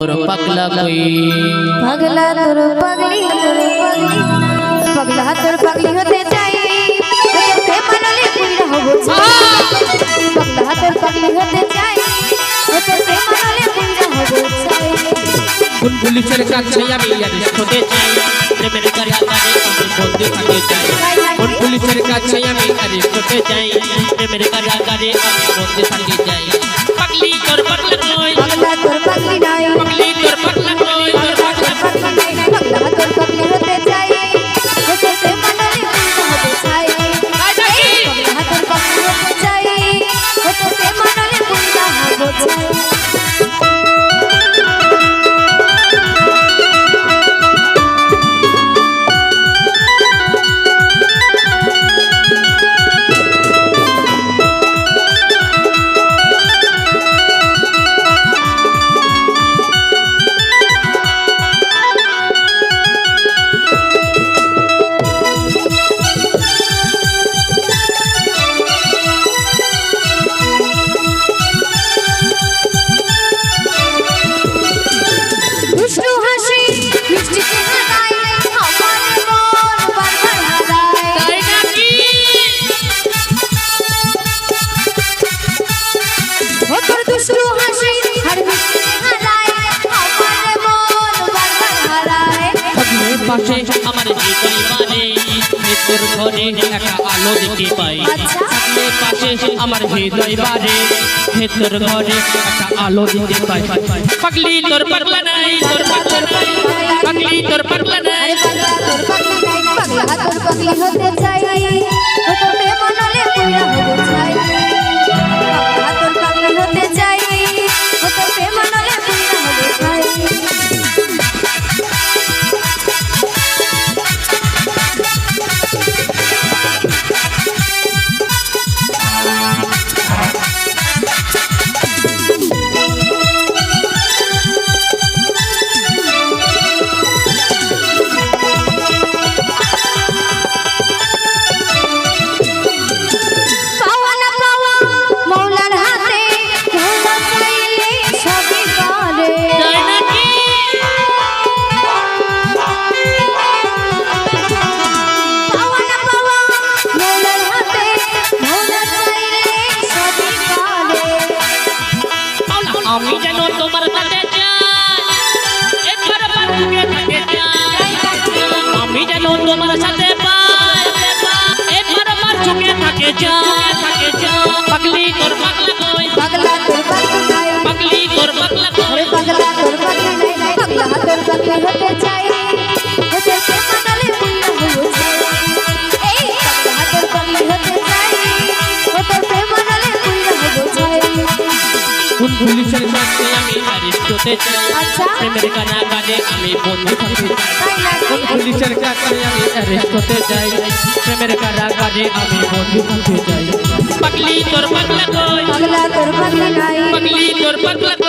तुर पगला कोई पगला तुर पगली पगला तुर पगली होते जाई होते मनले कोई रहबो पगला तुर पगली होते जाई होते मनले कोई रहबो बुलबुली चल का छैया मैया रिश्तो दे जाई रे मेरे घर आता रे तुम बोलते आगे जाई बुलबुली चल का छैया मैया रिश्तो दे जाई रे मेरे घर आता रे तुम बोलते आगे जाई पगली तुर पगला যেতে পাইলে মন মন বারবার হারায় তাই না কি হকর সুহাসিনী হৃদয়ে হলায়ে তবে মন বারবার হারায় তবে কাছে আমার হৃদয় মানে এ সুর গণে একা আলো দিতে পাই তবে কাছে আমার হৃদয় বাজে হে তোর ঘরে একা আলো দিতে পাই পাগলি তোর পথে নাই তোর পথে নাই পাগলি তোর পাগলা নাই পাগলা তোর পাগলা নাই পাগলা তোর পাগলি হতে আমি যেন তোমার কাছে আমি যেন তোমার সাথে পাগলি তোর পাগলা পুলিশের কাছে আমি আরিফ হতে চাই আচ্ছা। প্রেমের কানা কানে আমি বন্ধু থাকতে চাই পুলিশের কাছে আমি আরিফ হতে চাই প্রেমের কানা কানে আমি বন্ধু থাকতে চাই পাগলি তোর পাগলা কই পাগলা তোর পাগলা নাই পাগলি তোর পাগলা